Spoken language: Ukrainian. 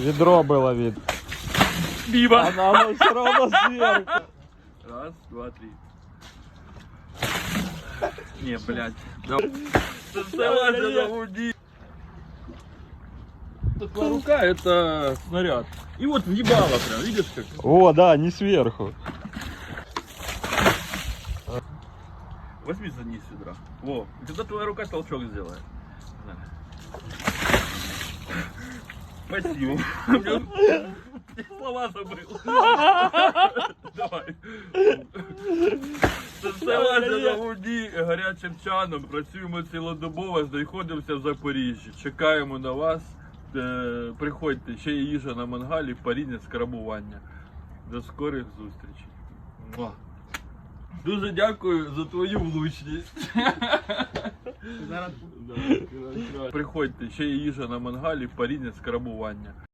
Ведро было видно. Мимо. Она, она все равно сверху. Раз, два, три. Не, блядь. На твоя рука, это снаряд. И вот въебало прям, видишь как? О, да, не сверху. Возьми за низ ведра. Во, и тогда твоя рука толчок сделает. Спасибо. Слова забыл. Давай. Заставайся на воді гарячим чаном. Працюємо цілодобово, знаходимося в Запоріжжі. Чекаємо на вас. Е, Приходьте, ще є їжа на мангалі, паріння, скрабування. До скорих зустрічей. Муа. Дуже дякую за твою влучність. Зараз Приходьте, ще їжа на мангалі, паріння, скрабування.